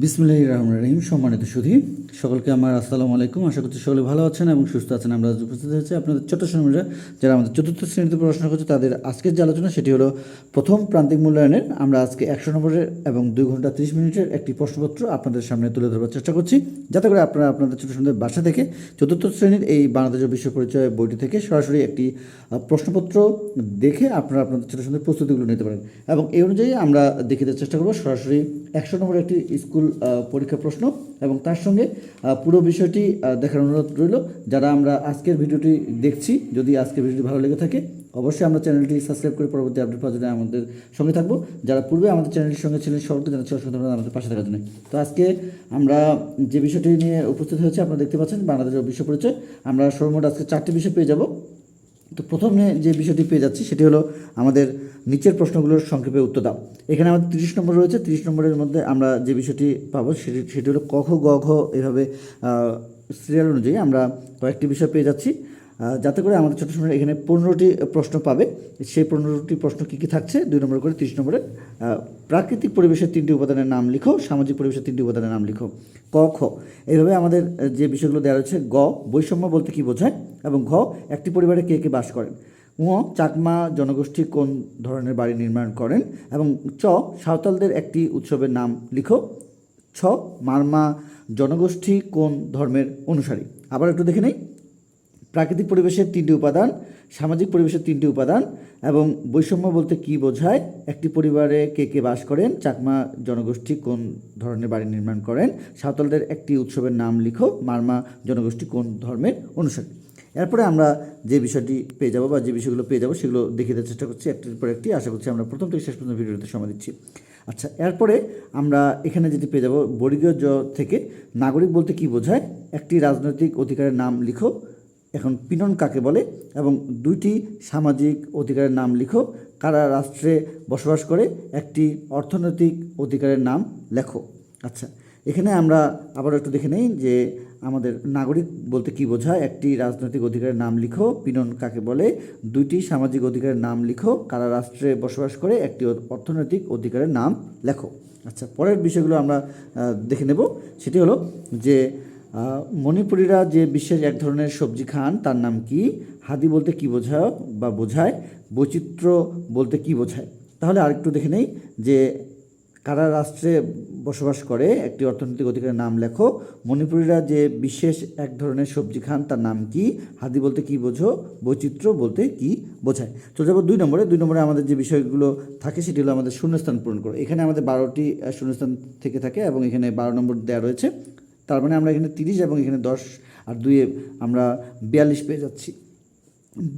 বিসমুল্লাহ রহমান রহিম, সম্মানিত সুধী। সকলকে আমার আসসালামু আলাইকুম। আশা করছি সকলে ভালো আছেন এবং সুস্থ আছেন। আমরা উপস্থিত হয়েছি আপনাদের ছোট শ্রেণীরা যারা আমাদের চতুর্থ শ্রেণীতে পড়াশোনা করছে, তাদের আজকের যে আলোচনা, সেটি হলো প্রথম প্রান্তিক মূল্যায়নের। আমরা আজকে একশো নম্বরের এবং দুই ঘণ্টা তিরিশ মিনিটের একটি প্রশ্নপত্র আপনাদের সামনে তুলে ধরবার চেষ্টা করছি। যাতে করে আপনারা আপনাদের ছোট সুন্দর বাসা থেকে চতুর্থ শ্রেণির এই বাংলাদেশের বিশ্ব পরিচয় বইটি থেকে সরাসরি একটি প্রশ্নপত্র দেখে আপনারা আপনাদের ছোট সুন্দর প্রস্তুতিগুলো নিতে পারেন। এবং এই অনুযায়ী আমরা দেখিতে চেষ্টা করব সরাসরি একশো নম্বর একটি স্কুল আহ, পরীক্ষা প্রশ্ন এবং তার সঙ্গে পুরো বিষয়টি দেখার অনুরোধ রইল। যারা আমরা আজকের ভিডিওটি দেখছি যদি আজকের ভিডিওটি ভালো লেগে থাকে অবশ্যই আমরা চ্যানেলটি সাবস্ক্রাইব করে পরবর্তী আপডেট পাওয়ার জন্য আমাদের সঙ্গে থাকব। যারা পূর্বে আমাদের চ্যানেলের সঙ্গে ছিলেন সকলকে জানাচ্ছি অসংখ্য ধন্যবাদ আমাদের পাশে থাকার জন্য। তো আজকে আমরা যে বিষয়টি নিয়ে উপস্থিত হয়েছে আপনারা দেখতে পাচ্ছেন বাংলাদেশের বিশ্ব পরিচয়। আমরা সর্বমোট আজকে চারটি বিষয় পেয়ে যাব। তো প্রথমে যে বিষয়টি পেয়ে যাচ্ছি সেটি হলো আমাদের নিচের প্রশ্নগুলোর সংক্ষেপে উত্তর দাও। এখানে আমাদের তিরিশ নম্বর রয়েছে। তিরিশ নম্বরের মধ্যে আমরা যে বিষয়টি পাবো সেটি সেটি হলো কখ গ ঘ এভাবে সিরিয়াল অনুযায়ী আমরা কয়েকটি বিষয় পেয়ে যাচ্ছি। যাতে করে আমাদের ছোটো সময় এখানে পনেরোটি প্রশ্ন পাবে। সেই পনেরোটি প্রশ্ন কী কী থাকছে? দুই নম্বর করে, তিরিশ নম্বরে। প্রাকৃতিক পরিবেশের তিনটি উপাদানের নাম লিখো, সামাজিক পরিবেশের তিনটি উপাদানের নাম লিখো। ক, খ। এইভাবে আমাদের যে বিষয়গুলো দেওয়া রয়েছে, গ, বৈষম্য বলতে কী বোঝায়? এবং ঘ, একটি পরিবারে কে কে বাস করেন? ঙ, চাকমা জনগোষ্ঠী কোন ধরনের বাড়ি নির্মাণ করেন? এবং চ, সাঁওতালদের একটি উৎসবের নাম লিখো। ছ, মারমা জনগোষ্ঠী কোন ধর্মের অনুসারী? আবার একটু দেখে নেই। প্রাকৃতিক পরিবেশের তিনটি উপাদান, সামাজিক পরিবেশের তিনটি উপাদান এবং বৈষম্য বলতে কি বোঝায়? একটি পরিবারে কে কে বাস করেন? চাকমা জনগোষ্ঠী কোন ধরনের বাড়ি নির্মাণ করেন? সাঁওতালদের একটি উৎসবের নাম লিখো, মারমা জনগোষ্ঠী কোন ধর্মের অনুসারী? এরপরে আমরা যে বিষয়টি পেয়ে যাব বা যে বিষয়গুলো পেয়ে যাব সেগুলো দেখে দেওয়ার চেষ্টা করছি। একটির পর একটি। আশা করছি আমরা প্রথম থেকে শেষ পর্যন্ত ভিডিওতে সময় দিচ্ছি। আচ্ছা এরপরে আমরা এখানে যেটি পেয়ে যাব, বর্গীয় জ থেকে নাগরিক বলতে কি বোঝায়? একটি রাজনৈতিক অধিকারের নাম লিখো এখন পিনন কাকে বলে? এবং দুইটি সামাজিক অধিকারের নাম লিখো। কারা রাষ্ট্রে বসবাস করে? একটি অর্থনৈতিক অধিকারের নাম লেখো। আচ্ছা এখানে আমরা আবার একটু দেখে নেই যে আমাদের নাগরিক বলতে কি বোঝায়। একটি রাজনৈতিক অধিকারের নাম লিখো পিনন কাকে বলে? দুইটি সামাজিক অধিকারের নাম লিখো, কারা রাষ্ট্রে বসবাস করে? একটি অর্থনৈতিক অধিকারের নাম লেখো। আচ্ছা পরের বিষয়গুলো আমরা দেখে নেব। সেটি হলো যে মণিপুরীরা যে বিশ্বের এক ধরনের সবজি খান, তার নাম কি? হাদি বলতে কি বোঝায় বা বোঝায়? বৈচিত্র্য বলতে কি বোঝায়? তাহলে আরেকটু দেখে নেই যে কারা রাষ্ট্রে বসবাস করে, একটি অর্থনৈতিক অধিকারের নাম লেখো। মণিপুরীরা যে বিশেষ এক ধরনের সবজি খান, তার নাম কি? হাদি বলতে কি বোঝো? বৈচিত্র্য বলতে কি বোঝায়? চলে যাব দুই নম্বরে। দুই নম্বরে আমাদের যে বিষয়গুলো থাকে, সেটি হলো আমাদের শূন্যস্থান পূরণ করো। এখানে আমাদের বারোটি শূন্যস্থান থেকে থাকে এবং এখানে বারো নম্বর দেওয়া রয়েছে। তার মানে আমরা এখানে তিরিশ এবং এখানে দশ আর দুইয়ে আমরা বিয়াল্লিশ পেয়ে যাচ্ছি।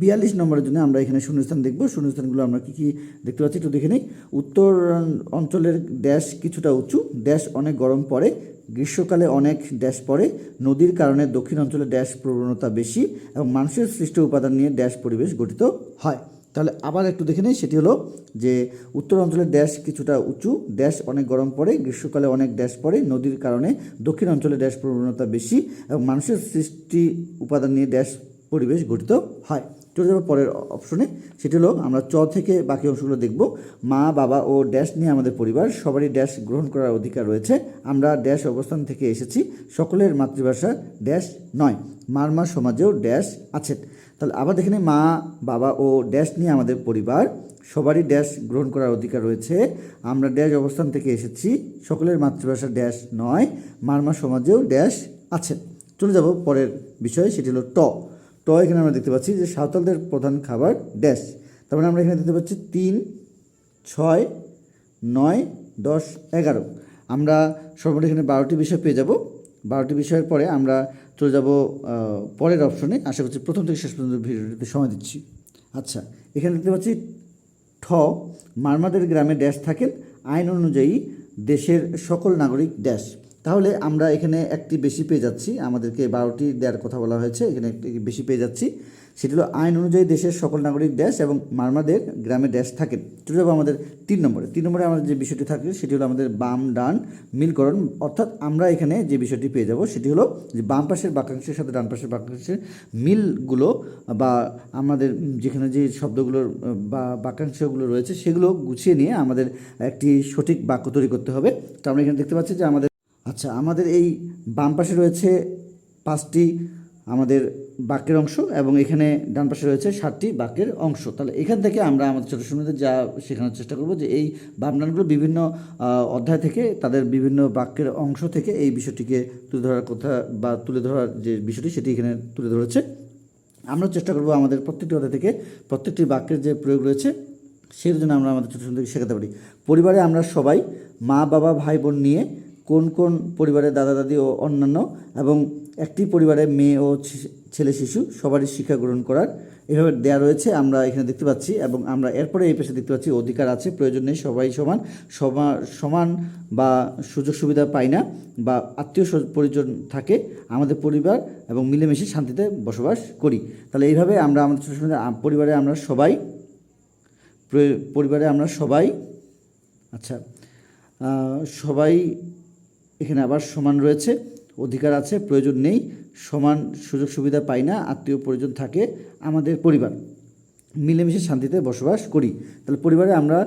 বিয়াল্লিশ নম্বরের জন্য আমরা এখানে শূন্যস্থান দেখব। শূন্যস্থানগুলো আমরা কী কী দেখতে পাচ্ছি একটু দেখে নিই। উত্তর অঞ্চলের ড্যাশ কিছুটা উঁচু। ড্যাশ অনেক গরম পড়ে। গ্রীষ্মকালে অনেক ড্যাশ পড়ে। নদীর কারণে দক্ষিণ অঞ্চলে ড্যাশ প্রবণতা বেশি এবং মানুষের সৃষ্ট উপাদান নিয়ে ড্যাশ পরিবেশ গঠিত হয়। তাহলে আবার একটু দেখে নিই, সেটি হলো যে উত্তর অঞ্চলের ড্যাশ কিছুটা উঁচু ড্যাশ অনেক গরম পড়ে, গ্রীষ্মকালে অনেক ড্যাশ পড়ে, নদীর কারণে দক্ষিণ অঞ্চলে ড্যাশ প্রবণতা বেশি এবং মানুষের সৃষ্টি উপাদান নিয়ে ড্যাশ পরিবেশ গঠিত হয়। চলে যাব পরের অপশনে সেটি হলো আমরা চ থেকে বাকি অংশগুলো দেখব। মা, বাবা ও ড্যাশ নিয়ে আমাদের পরিবার, সবারই ড্যাশ গ্রহণ করার অধিকার রয়েছে। আমরা ড্যাশ অবস্থান থেকে এসেছি, সকলের মাতৃভাষা ড্যাশ নয় মারমা সমাজেও ড্যাশ আছেন তাহলে আবার দেখে মা, বাবা ও ড্যাশ নিয়ে আমাদের পরিবার। সবারই ড্যাশ গ্রহণ করার অধিকার রয়েছে। আমরা ড্যাশ অবস্থান থেকে এসেছি। সকলের মাতৃভাষা ড্যাশ নয়, মারমা সমাজেও ড্যাশ আছে। চলে যাব পরের বিষয়, সেটি হলো ট। ট এখানে আমরা দেখতে পাচ্ছি যে সাঁওতালদের প্রধান খাবার ড্যাশ তার মানে আমরা এখানে দেখতে পাচ্ছি তিন, ছয়, নয়, দশ, এগারো। আমরা সর্বমোট এখানে বারোটি বিষয় পেয়ে যাব। বারোটি বিষয়ের পরে আমরা চলে যাব পরের অপশনে আশা করছি প্রথম থেকে শেষ পর্যন্ত ভিডিওটিতে সময় দিচ্ছি। আচ্ছা এখানে দেখতে পাচ্ছি ঠ, মারমাদের গ্রামে ড্যাশ থাকেন। আইন অনুযায়ী দেশের সকল নাগরিক ড্যাশ। তাহলে আমরা এখানে একটি বেশি পেয়ে যাচ্ছি। আমাদেরকে বারোটি দেওয়ার কথা বলা হয়েছে। এখানে একটি বেশি পেয়ে যাচ্ছি। সেটি হলো আইন অনুযায়ী দেশের সকল নাগরিক ড্যাশ এবং মারমাদের গ্রামে ড্যাশ থাকেন চলে যাব আমাদের তিন নম্বরে। তিন নম্বরে আমাদের যে বিষয়টি থাকে, সেটি হলো আমাদের বাম ডান মিলকরণ। অর্থাৎ আমরা এখানে যে বিষয়টি পেয়ে যাব, সেটি হলো যে বাম পাশের বাক্যাংশের সাথে ডান পাশের বাক্যাংশের মিলগুলো বা আমাদের যেখানে যে শব্দগুলোর, বা বাক্যাংশগুলো রয়েছে, সেগুলো গুছিয়ে নিয়ে আমাদের একটি সঠিক বাক্য তৈরি করতে হবে। তো আমরা এখানে দেখতে পাচ্ছি যে আমাদের আচ্ছা আমাদের এই বাম পাশে রয়েছে পাঁচটি আমাদের বাক্যের অংশ এবং এখানে ডান পাশে রয়েছে ষাটটি বাক্যের অংশ। তাহলে এখান থেকে আমরা আমাদের ছোটো সময়দের যা শেখানোর চেষ্টা করব যে এই বাম ডানগুলো বিভিন্ন অধ্যায় থেকে তাদের বিভিন্ন বাক্যের অংশ থেকে এই বিষয়টিকে তুলে ধরার কথা বা তুলে ধরার যে বিষয়টি সেটি এখানে তুলে ধরেছে। আমরা চেষ্টা করব আমাদের প্রত্যেকটি অধ্যায় থেকে প্রত্যেকটি বাক্যের যে প্রয়োগ রয়েছে সেই জন্য আমরা আমাদের ছোটো ছোটো শেখাতে পারি। পরিবারে আমরা সবাই মা, বাবা, ভাই, বোন নিয়ে কোন কোন পরিবারে দাদা দাদি ও অন্যান্য এবং একটি পরিবারে মেয়ে ও ছেলে শিশু সবারই শিক্ষা গ্রহণ করার এভাবে দেয়া রয়েছে, আমরা এখানে দেখতে পাচ্ছি এবং আমরা এরপরে এই পেশে দেখতে পাচ্ছি অধিকার আছে, প্রয়োজন নেই, সবাই সমান সমা- সমান বা সুযোগ সুবিধা পায় না বা আত্মীয় পরিজন থাকে, আমাদের পরিবার এবং মিলেমিশে শান্তিতে বসবাস করি। তাহলে এইভাবে আমরা আমাদের ছোটো পরিবারে আমরা সবাই পরিবারে আমরা সবাই আচ্ছা সবাই এখানে আবার সমান রয়েছে, অধিকার আছে, প্রয়োজন নেই, সমান সুযোগ সুবিধা পাই না, আত্মীয় পরিজন থাকে আমাদের পরিবার। মিলেমিশে শান্তিতে বসবাস করি। তাহলে পরিবারে আমরা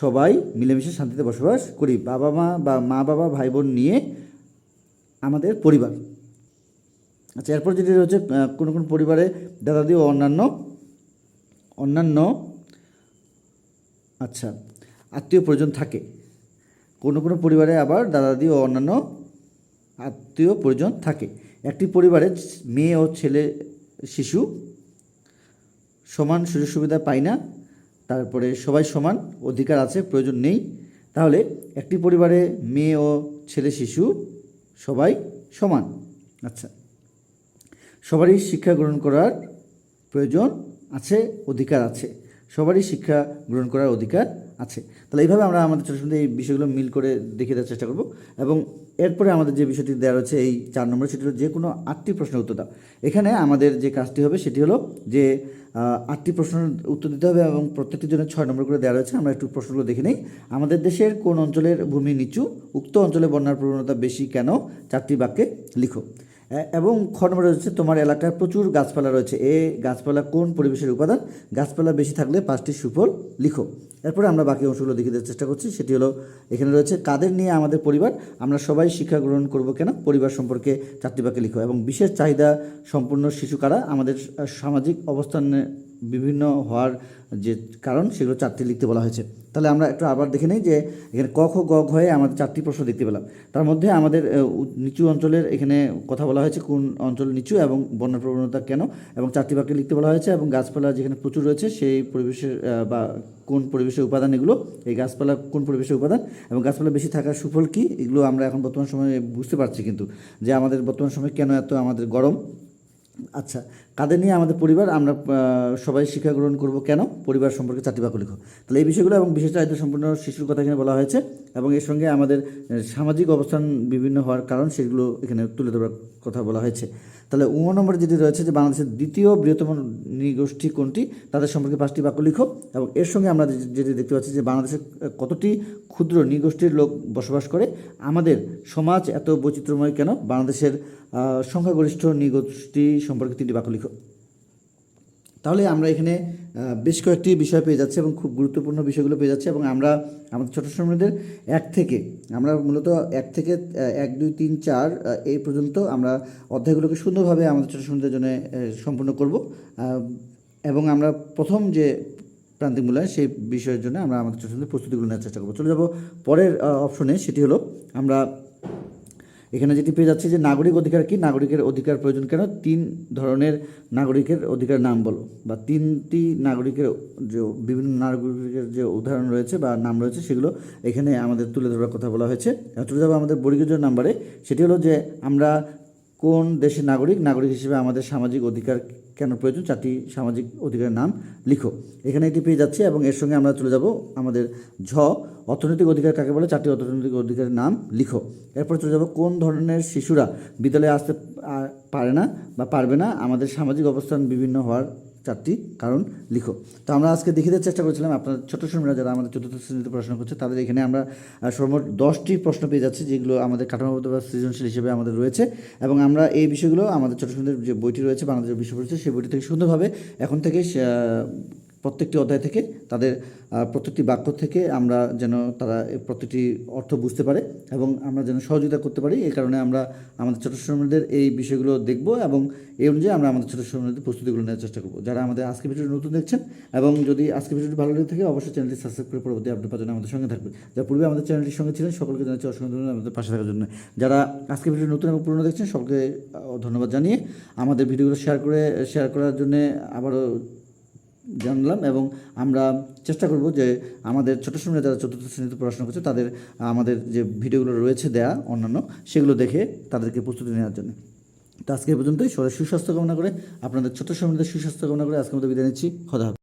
সবাই মিলেমিশে শান্তিতে বসবাস করি, বাবা মা বা মা বাবা ভাই বোন নিয়ে আমাদের পরিবার। আচ্ছা এরপর যেটি রয়েছে কোনো কোনো পরিবারে দাদাদি ও অন্যান্য অন্যান্য আচ্ছা আত্মীয় পরিজন থাকে। কোনো কোনো পরিবারে আবার দাদাদি ও অন্যান্য আত্মীয় পরিজন থাকে। একটি পরিবারে মেয়ে ও ছেলে শিশু সমান সুযোগ সুবিধা পায় না, তারপরে সবাই সমান অধিকার আছে, প্রয়োজন নেই। তাহলে একটি পরিবারে মেয়ে ও ছেলে শিশু সবাই সমান। আচ্ছা সবারই শিক্ষা গ্রহণ করার প্রয়োজন আছে, অধিকার আছে। সবারই শিক্ষা গ্রহণ করার অধিকার আছে। তাহলে এইভাবে আমরা আমাদের ছোটো ছোটো এই বিষয়গুলো মিল করে দেখিয়ে দেওয়ার চেষ্টা করব এবং এরপরে আমাদের যে বিষয়টি দেওয়া রয়েছে এই চার নম্বরে, সেটি হলো যে কোনো আটটি প্রশ্নের উত্তর দাও। এখানে আমাদের যে কাজটি হবে, সেটি হলো যে আটটি প্রশ্নের উত্তর দিতে হবে এবং প্রত্যেকটির জন্য ছয় নম্বর করে দেওয়া রয়েছে। আমরা একটু প্রশ্নগুলো দেখে নিই। আমাদের দেশের কোন অঞ্চলের ভূমি নিচু, উক্ত অঞ্চলে বন্যার প্রবণতা বেশি কেন? চারটি বাক্যে লিখো। এবং খ রয়েছে তোমার এলাকায় প্রচুর গাছপালা রয়েছে। এ গাছপালা কোন পরিবেশের উপাদান? গাছপালা বেশি থাকলে পাঁচটি সুফল লিখো। এরপরে আমরা বাকি অংশগুলো দেখে দেওয়ার চেষ্টা করছি। সেটি হলো, এখানে রয়েছে, কাদের নিয়ে আমাদের পরিবার? আমরা সবাই শিক্ষা গ্রহণ করব কেন? পরিবার সম্পর্কে চারটি বাক্যে লিখো। এবং বিশেষ চাহিদা সম্পূর্ণ শিশু কারা? আমাদের সামাজিক অবস্থানে বিভিন্ন হওয়ার যে কারণ সেগুলো চারটি লিখতে বলা হয়েছে। তাহলে আমরা একটু আবার দেখে নিই যে এখানে ক খ গ ঘ হয়ে আমাদের চারটি প্রশ্ন দেখতে পেলাম। তার মধ্যে আমাদের নিচু অঞ্চলের এখানে কথা বলা হয়েছে কোন অঞ্চল নিচু এবং বন্যা প্রবণতা কেন এবং চারটি বাক্যে লিখতে বলা হয়েছে এবং গাছপালা যেখানে প্রচুর রয়েছে সেই পরিবেশের বা কোন পরিবেশের উপাদান এগুলো, এই গাছপালা কোন পরিবেশের উপাদান এবং গাছপালা বেশি থাকার সুফল কী এগুলো আমরা এখন বর্তমান সময়ে বুঝতে পারছি কিন্তু যে আমাদের বর্তমান সময়ে কেন এত আমাদের গরম। আচ্ছা কাদের নিয়ে আমাদের পরিবার, আমরা সবাই শিক্ষা গ্রহণ করব কেন? পরিবার সম্পর্কে চারটি বাক্য লিখো। তাহলে এই বিষয়গুলো এবং বিশেষ চাহিদা সম্পূর্ণ শিশুর কথা এখানে বলা হয়েছে এবং এর সঙ্গে আমাদের সামাজিক অবস্থান বিভিন্ন হওয়ার কারণ সেগুলো এখানে তুলে ধরার কথা বলা হয়েছে। তাহলে উ নম্বর যেটি রয়েছে যে বাংলাদেশের দ্বিতীয় বৃহত্তম নৃগোষ্ঠী কোনটি? তাদের সম্পর্কে পাঁচটি বাক্য লিখো এবং এর সঙ্গে আমরা যেটি দেখতে পাচ্ছি যে বাংলাদেশের কতটি ক্ষুদ্র নৃগোষ্ঠীর লোক বসবাস করে? আমাদের সমাজ এত বৈচিত্র্যময় কেন? বাংলাদেশের সংখ্যাগরিষ্ঠ নৃগোষ্ঠী সম্পর্কে তিনটি বাক্য লিখো। তাহলে আমরা এখানে বেশ কয়েকটি বিষয় পেয়ে যাচ্ছি এবং খুব গুরুত্বপূর্ণ বিষয়গুলো পেয়ে যাচ্ছি এবং আমরা আমাদের ছোটো সময়দের এক থেকে, আমরা মূলত এক থেকে এক, দুই, তিন, চার এই পর্যন্ত আমরা অধ্যায়গুলোকে সুন্দরভাবে আমাদের ছোটো সময়দের জন্য সম্পূর্ণ করব। এবং আমরা প্রথম যে প্রান্তিক মূল্যায়ন, সেই বিষয়ের জন্য আমরা আমাদের ছোটো প্রস্তুতিগুলো নেওয়ার চেষ্টা করব। চলে যাব পরের অপশনে, সেটি হলো আমরা এখানে যেটি পেয়ে যাচ্ছি যে নাগরিক অধিকার কি? নাগরিকের অধিকার প্রয়োজন কেন? তিন ধরনের নাগরিকের অধিকার নাম বলো। বা তিনটি নাগরিকের যে বিভিন্ন নাগরিকের যে উদাহরণ রয়েছে বা নাম রয়েছে সেগুলো এখানে আমাদের তুলে ধরার কথা বলা হয়েছে। চলে যাব আমাদের বর্গীয় নাম্বারে। সেটি হলো যে আমরা কোন দেশের নাগরিক নাগরিক হিসেবে আমাদের সামাজিক অধিকার কেন প্রয়োজন? চারটি সামাজিক অধিকারের নাম লিখো। এখানে এটি পেয়ে যাচ্ছে এবং এর সঙ্গে আমরা চলে যাব আমাদের ঝ। অর্থনৈতিক অধিকার কাকে বলে? চারটি অর্থনৈতিক অধিকারের নাম লিখো। এরপর চলে যাব কোন ধরনের শিশুরা বিদ্যালয়ে আসতে পারে না বা পারবে না? আমাদের সামাজিক অবস্থান বিভিন্ন হওয়ার চারটি কারণ লিখো। তো আমরা আজকে দেওয়ার চেষ্টা করেছিলাম আপনার ছোট শ্রমিকরা যারা আমাদের চতুর্থ শ্রেণীতে পড়াশোনা করছে, তাদের এখানে আমরা সর্বমোট দশটি প্রশ্ন পেয়ে যাচ্ছি, যেগুলো আমাদের কাঠামোগত বা সৃজনশীল হিসেবে আমাদের রয়েছে। এবং আমরা এই বিষয়গুলো আমাদের ছোট শ্রেণীদের যে বইটি রয়েছে, বাংলাদেশের বিশ্ব পরিচয় সেই বইটি থেকে সুন্দরভাবে এখন থেকে প্রত্যেকটি অধ্যায় থেকে, তাদের প্রত্যেকটি বাক্য থেকে আমরা যেন তারা প্রত্যেকটি অর্থ বুঝতে পারে এবং আমরা যেন সহযোগিতা করতে পারি। এই কারণে আমরা আমাদের ছোটো শ্রমিকদের এই বিষয়গুলো দেখব এবং এই অনুযায়ী আমরা আমাদের ছোটো শ্রমিকদের প্রস্তুতিগুলো নেওয়ার চেষ্টা করব। যারা আমাদের আজকে ভিডিওটি নতুন দেখছেন এবং যদি আজকে ভিডিওটি ভালো লেগে থাকে, অবশ্যই চ্যানেলটি সাবস্ক্রাইব করে পরবর্তী আপডেট পাওয়ার আমাদের সঙ্গে থাকবে যারা পূর্বে আমাদের চ্যানেলটির সঙ্গে ছিলেন, সকলকে জানাচ্ছি অসংখ্য ধন্যবাদ আমাদের পাশে থাকার জন্য। যারা আজকে ভিডিও নতুন এবং পুরনো দেখছেন, সকলকে ধন্যবাদ জানিয়ে আমাদের ভিডিওগুলো শেয়ার করে শেয়ার করার জন্য আবারও জানলাম এবং আমরা চেষ্টা করব যে আমাদের ছোটো সময় যারা চতুর্থ শ্রেণীতে পড়াশোনা করছে, তাদের, আমাদের যে ভিডিওগুলো রয়েছে দেয়া, অন্যান্য, সেগুলো দেখে তাদেরকে প্রস্তুতি নেওয়ার জন্য। তো আজকে পর্যন্তই। সবাই সুস্বাস্থ্য কামনা করে, আপনাদের ছোটো সময়দের সুস্বাস্থ্য কামনা করে আজকে মতো বিদায় নিচ্ছি। খোদা।